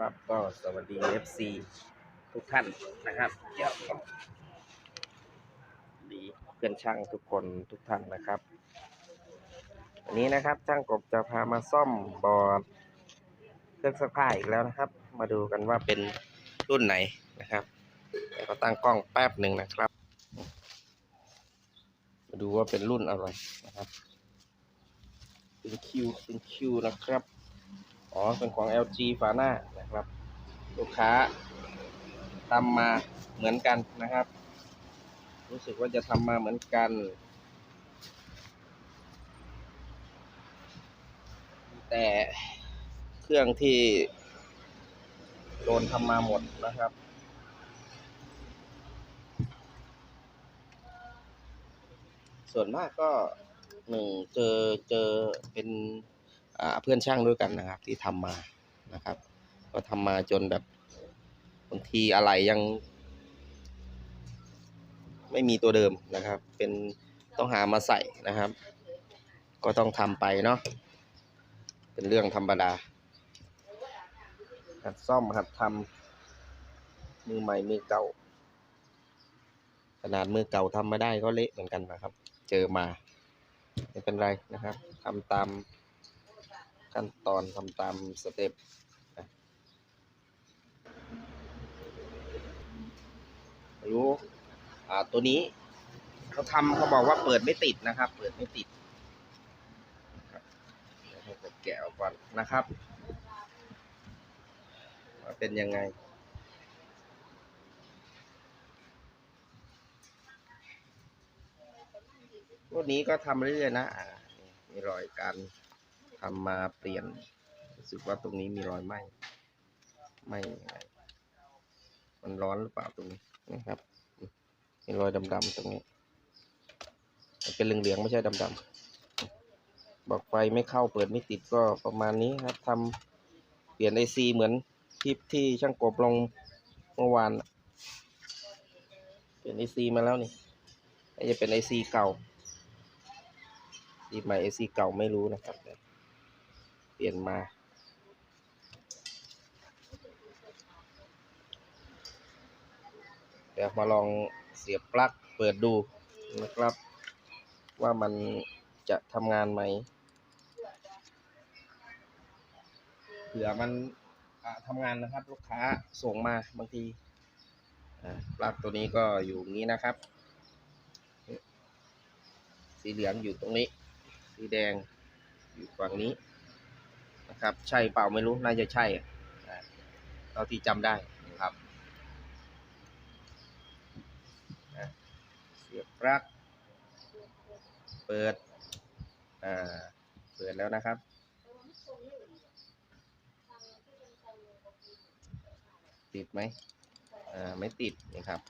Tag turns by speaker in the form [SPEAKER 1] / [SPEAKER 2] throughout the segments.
[SPEAKER 1] นะครับก็สวัสดี FC ทุกท่านนะครับเดี๋ยวดีเพื่อนช่างทุกคนทุกท่านนะครับวันนี้นะครับช่างกบจะพามาซ่อมบอร์ดเครื่องซักผ้าอีกแล้วนะครับ มาดูกันว่าเป็นรุ่นไหนนะครับแล้วก็ตั้งกล้องแป๊บหนึ่งนะครับ มาดูว่าเป็นรุ่นอะไรนะครับเป็นคิวเป็นคิวนะครับอ๋อเป็นของ LG ฝาหน้า นะครับ ลูกค้าทำมาเหมือนกันนะครับ รู้สึกว่าจะทำมาเหมือนกันแต่เครื่องที่โดนทำมาหมดนะครับ ส่วนมากก็หนึ่งเจอเจอเป็นเพื่อนช่างด้วยกันนะครับ ที่ทำมานะครับ ก็ทำมาจนแบบบางทีอะไรยัง ไม่มีตัวเดิมนะครับ เป็นต้องหามาใส่นะครับ ก็ต้องทำไปเนาะเป็นเรื่องธรรมดา หัดซ่อมหัดทำมือใหม่มือเก่า ขนาดมือเก่าทำไม่ได้ก็เละเหมือนกันนะครับ เจอมาไม่เป็นไรนะครับทำตามขั้นตอนทำตามสเต็ปนะ รู้อ่าตัวนี้เขาทำเขาบอกว่าเปิดไม่ติดนะครับ เปิดไม่ติดนะครับเดี๋ยวให้ผมแกะออกก่อนนะครับว่าเป็นยังไงรุ่นนี้ก็ทำเรื่อยๆนะมีรอยการทำมาเปลี่ยนรู้สึกว่าตรงนี้มีรอยไหม้ไหม้ยังไงมันร้อนหรือเปล่าตรงนี้ นะครับมีรอยดำๆตรงนี้มันเป็นเหลืองๆไม่ใช่ดำๆบอกไฟไม่เข้าเปิดไม่ติดก็ประมาณนี้ครับทำเปลี่ยนไอซีเหมือนคลิปที่ช่างกบลงเมื่อวานเปลี่ยนไอซีมาแล้วนี่น่าจะเป็นไอซีเก่าดีใหม่ AC เก่าไม่รู้นะครับ เปลี่ยนมา ดี๋ยวมาลองเสียบปลั๊กเปิดดูนะครับ ว่ามันจะทำงานไหมเผื่อมันทำงานนะครับ ลูกค้าส่งมาบางทีปลั๊กตัวนี้ก็อยู่งนี้นะครับ สีเหลืองอยู่ตรงนี้ สีแดงอยู่ฝั่งนี้นะครับ ใช่เปล่าไม่รู้น่าจะใช่เท่าที่จำได้นะครับอะเสียบปลั๊กเปิดอ่าเปิดแล้วนะครับ ติดไหมอ่าไม่ติดนะครับ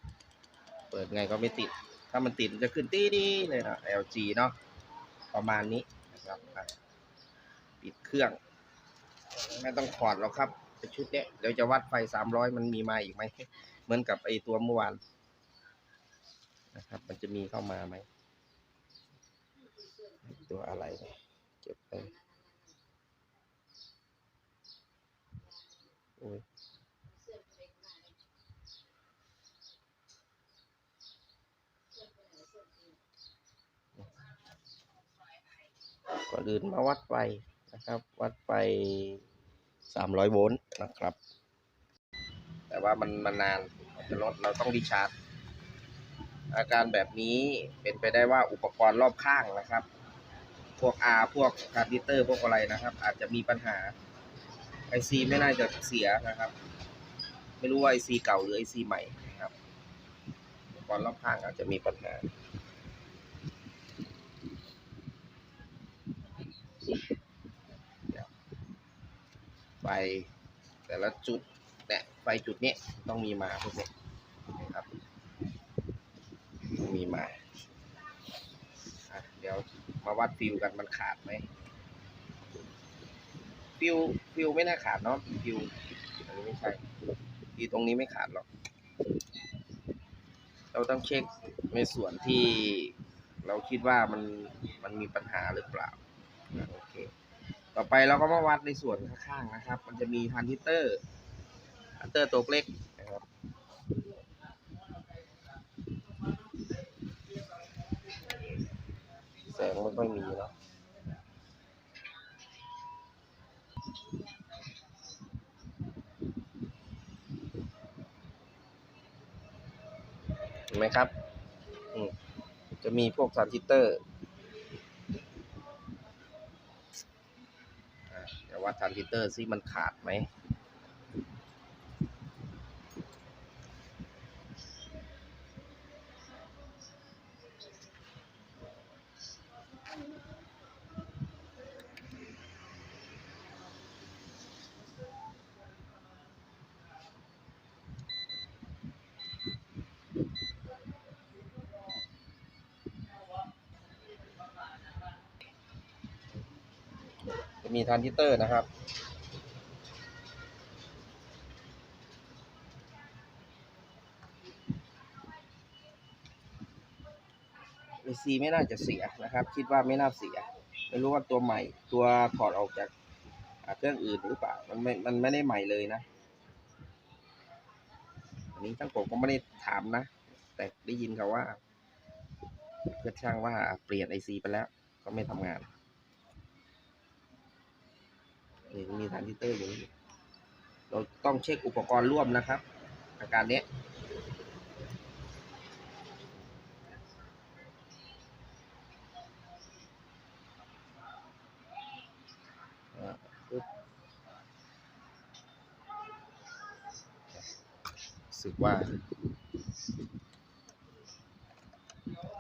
[SPEAKER 1] เปิดไงก็ไม่ติด ถ้ามันติดมันจะขึ้นตีดีเลยนะ LG เนาะประมาณนี้นะครับปิดเครื่อง ไม่ต้องถอดหรอกครับชุดเนี้ยเดี๋ยวจะวัดไฟสามร้อยมันมีมาอีกไหม เหมือนกับไอ้ตัวเมื่อวาน นะครับ มันจะมีเข้ามาไหม ตัวอะไรเนี่ยเก็บไปโอ้ยก่อนอื่นมาวัดไฟนะครับ วัดไฟสามร้อยโวลต์นะครับ แต่ว่ามันมันนานจะลดเราต้องรีชาร์จ อาการแบบนี้เป็นไปได้ว่าอุปกรณ์รอบข้างนะครับ พวก R พวกคาร์ดิเตอร์พวกอะไรนะครับ อาจจะมีปัญหา IC ไม่น่าจะเสียนะครับ ไม่รู้ว่า IC เก่าหรือ IC ใหม่นะครับอุปกรณ์รอบข้างอาจจะมีปัญหาไฟแต่ละจุดเนี่ยไฟจุดนี้ต้องมีมาพวกนี้นะครับต้อง มีมา เดี๋ยวมาวัดฟิวกันมันขาดไหมฟิวฟิวไม่น่าขาดเนาะฟิวอันนี้ไม่ใช่ฟิวตรงนี้ไม่ขาดหรอก เราต้องเช็คในส่วนที่เราคิดว่ามันมันมีปัญหาหรือเปล่าโอเค ต่อไปเราก็มาวัดในส่วนข้างๆนะครับ มันจะมีทรานซิสเตอร์อันเตอร์ตัวเล็กนะครับ แส งไม่ค่อยมีเนาะเห็นไหมครับ จะมีพวกทรานซิสเตอร์อะววัดทรานซิสเตอร์ซิมันขาดไหม มีทรานซิสเตอร์นะครับไอซีไม่น่าจะเสียนะครับ คิดว่าไม่น่าเสีย ไม่รู้ว่าตัวใหม่ตัวถอดออกจากเครื่องอื่นหรือเปล่า มันไม่มันไม่ได้ใหม่เลยนะอันนี้ช่างผมก็ไม่ได้ถามนะ แต่ได้ยินเขาว่าเพื่อนช่างว่าเปลี่ยนไอซีไปแล้วก็ไม่ทำงาน นี่มีทรานซิเตอร์อยู่นี่เราต้องเช็คอุปกรณ์ร่วมนะครับ อาการเนี้ยอ่าปึ๊บรู้สึกว่า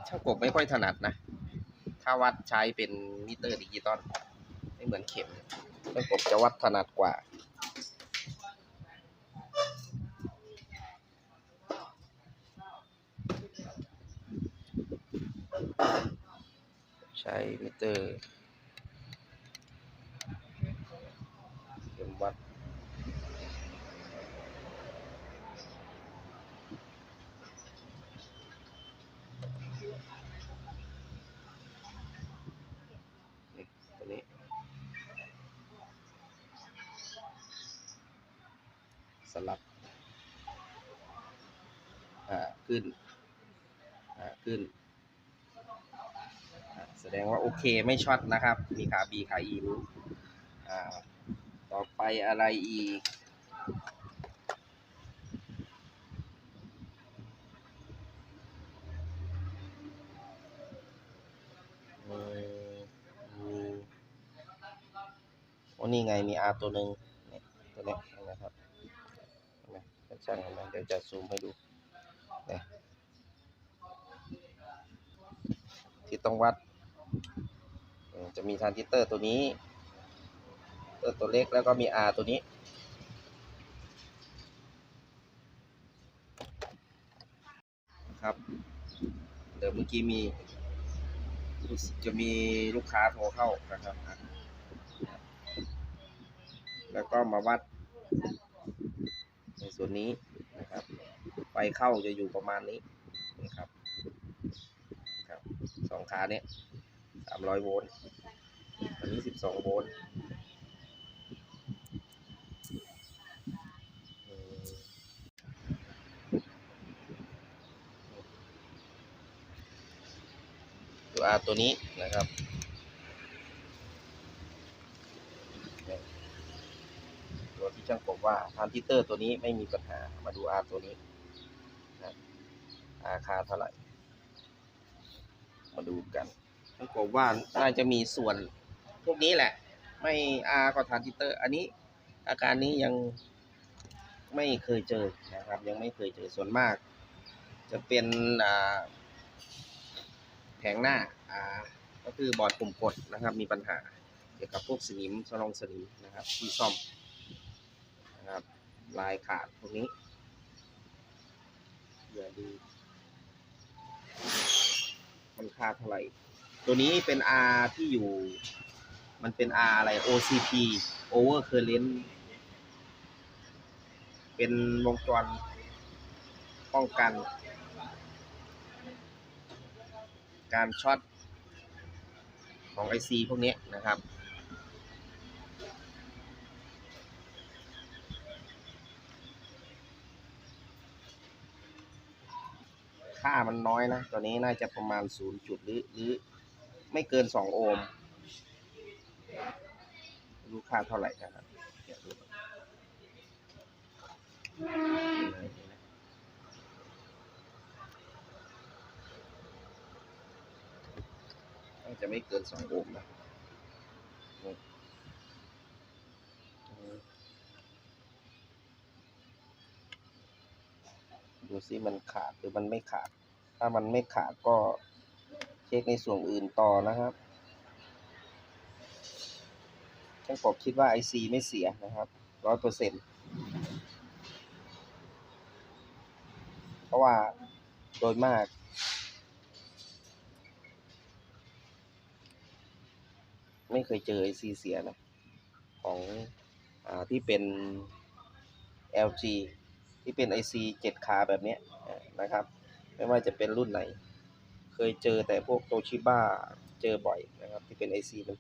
[SPEAKER 1] ช่างกบไม่ค่อยถนัดนะ ถ้าวัดใช้เป็นมิเตอร์ดิจิตอลไม่เหมือนเข็ม ช่างกบจะวัดถนัดกว่า ใช้มิเตอร์เข็มวัด นี่ตัวนี้ สลับ อ่าขึ้นอ่าขึ้น แสดงว่าโอเคไม่ช็อตนะครับ มีขา B ขา E รู้อ่าต่อไปอะไรอีกอืมมีโอ้นี่ไงมี R ตัวหนึ่งเนี่ยตัวเนี้ยนะครับเห็นไหมช่างเห็นเดี๋ยวจะซูมให้ดู นี่ยที่ต้องวัด จะมีทรานซิสเตอร์ตัวนี้ตัวตัวเล็กแล้วก็มี R ตัวนี้ ครับ เดี๋ยวเมื่อกี้มีรู้สึกจะมีลูกค้าโทรเข้านะครับ แล้วก็มาวัด ในส่วนนี้นะครับ ไฟเข้าจะอยู่ประมาณนี้นะครับครับสองขาเนี้ยสามร้อยโวลต์อันนี้สิบสองโวลต์อืมตัว R ตัวนี้นะครับตัวที่ช่างผมว่าทรานซิสเตอร์ตัวนี้ไม่มีปัญหามาดู R ตัวนี้ ราคาเท่าไหร่ มาดูกันช่างผมว่าน่าจะมีส่วนพวกนี้แหละ ไม่ R ก็ทรานซิเตอร์ อันนี้ อาการนี้ยังไม่เคยเจอนะครับ ยังไม่เคยเจอส่วนมาก จะเป็นแผงหน้าก็คือบอร์ดปุ่มกดนะครับ มีปัญหาเกี่ยวกับพวกสนิมสลองสนิมนะครับ ที่ซ่อมนะครับลายขาดตรงนี้อย่าดู มันค่าเท่าไหร่ ตัวนี้เป็น R ที่อยู่ มันเป็น R อะไร OCP Over Current เป็นวงจรป้องกัน การช็อตของ IC พวกนี้นะครับ ค่ามันน้อยนะ ตัวนี้น่าจะประมาณศูนย์จุดหรือหรือไม่เกินสองโอห์มไม่รู้ค่าเท่าไหร่นะครับเดี๋ยวดูน่าจะไม่เกินสองโอห์มนะดูซิมันขาดหรือมันไม่ขาด ถ้ามันไม่ขาดก็เช็คในส่วนอื่นต่อนะครับช่างกบคิดว่า IC ไม่เสียนะครับร้อยเปอร์เซ็นเพราะว่าโดยมาก ไม่เคยเจอ IC เสียนะ ของอที่เป็น LG ที่เป็น IC 7 ขาแบบนี้นะครับ ไม่ว่าจะเป็นรุ่นไหน เคยเจอแต่พวกโตชิบ้าเจอบ่อยนะครับ ที่เป็น IC มัน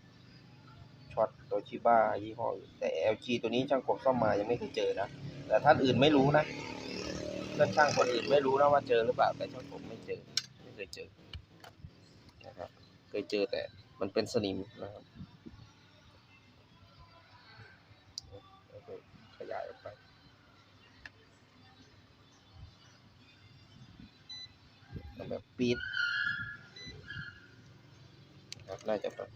[SPEAKER 1] ช็อตโตชิบ้ายี่ห้อแต่ LG ตัวนี้ช่างกบซ่อมมายังไม่เคยเจอนะ แต่ท่านอื่นไม่รู้นะเพื่อนช่างคนอื่นไม่รู้นะว่าเจอหรือเปล่าแต่ช่างผมไม่เจอไม่เคยเจอนะครับเคยเจอแต่มันเป็นสนิมนะครับ แบบปีดนะครับน่าจะแบบ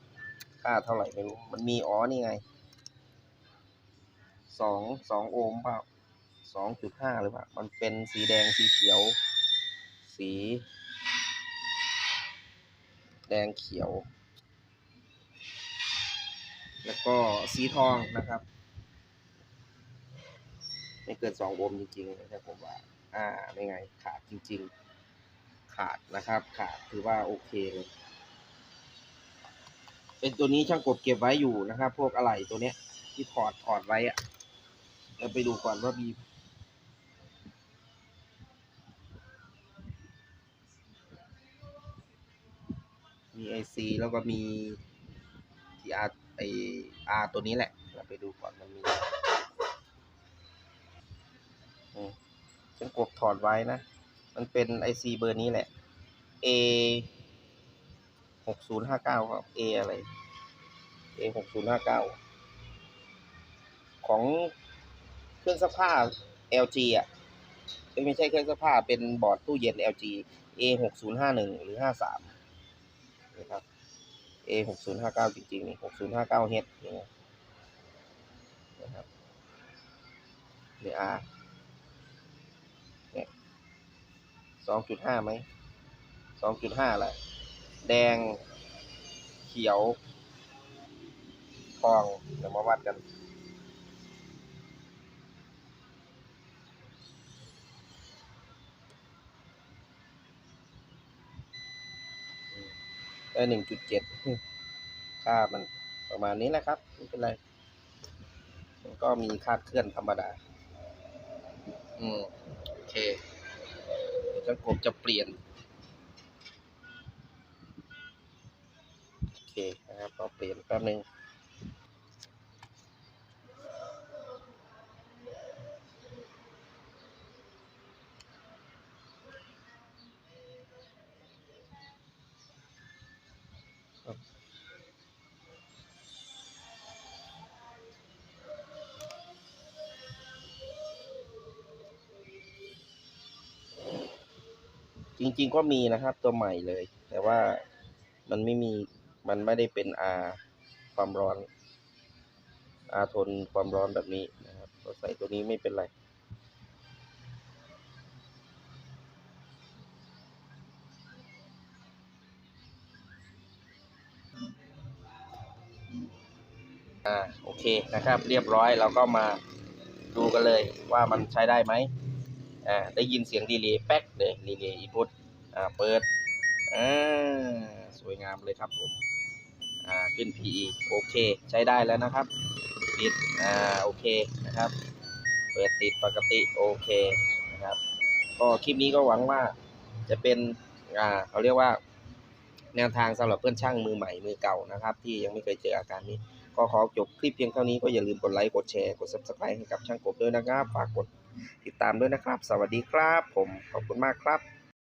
[SPEAKER 1] ค่าเท่าไหร่ไม่รู้มันมีอ๋อนี่ไงสองสองโอห์มเปล่าสองจุดห้าหรือเปล่ามันเป็นสีแดงสีเขียว สี แดงเขียว แล้วก็สีทองนะครับไม่เกินสองโอห์มจริงๆนะครับผมว่า อ่าไม่ไง ขาดจริง ๆ ขาดนะครับ ขาดถือว่าโอเคเลยเป็นตัวนี้ช่างกบเก็บไว้อยู่นะครับ พวกอะไหล่ตัวเนี้ย ที่ถอดถอดไว้อะเดี๋ยวไปดูก่อนว่ามีมีไอซีแล้วก็มีที่อาไออาตัวนี้แหละ เราไปดูก่อนมันมีอืมช่างกบถอดไว้นะ มันเป็นไอซีเบอร์นี้แหละ A หกศูนย์ห้าเก้าครับ A อะไร A หกศูนย์ห้าเก้าของเครื่องซักผ้า LG อะไม่ใช่เครื่องซักผ้าเป็นบอร์ดตู้เย็น LG A หกศูนย์ห้าหนึ่งหรือห้าสามนะครับ A หกศูนย์ห้าเก้าจริงๆนี่หกศูนย์ห้าเก้าเฮดนี่ไงนะครับนี่ R เนี่ย สองจุดห้าไหมสองจุดห้าแหละ แดง เขียวทองเดี๋ยวมาวัดกัน ได้หนึ่งจุดเจ็ดค่ามันประมาณนี้แหละครับ ไม่เป็นไร มันก็มีคาดเคลื่อนธรรมดา อืม โอเค สังกบจะเปลี่ยนโอเคนะครับเราเปลี่ยนแป๊บนึง จริง ๆ ก็มีนะครับ ตัวใหม่เลย แต่ว่ามันไม่มีมันไม่ได้เป็นอาความร้อนอาทนความร้อนแบบนี้นะครับเราใส่ตัวนี้ไม่เป็นไรอ่าโอเคนะครับ เรียบร้อยเราก็มาดูกันเลยว่ามันใช้ได้ไหม อ่าได้ยินเสียงดีเลย์แป๊กเลยดีเลย์อีพุตอ่าเปิดอ่าสวยงามเลยครับผมอ่าขึ้น PE โอเคใช้ได้แล้วนะครับติดอ่าโอเคนะครับ เปิดติดปกติโอเคนะครับก็คลิปนี้ก็หวังว่าจะเป็นอ่าเขาเรียกว่าแนวทางสำหรับเพื่อนช่างมือใหม่มือเก่านะครับ ที่ยังไม่เคยเจออาการนี้ ก็ขอจบคลิปเพียงเท่านี้ก็อย่าลืมกดไลค์กดแชร์กด subscribe ให้กับช่างกบด้วยนะครับฝากกด ติดตามด้วยนะครับ สวัสดีครับผมขอบคุณมากครับ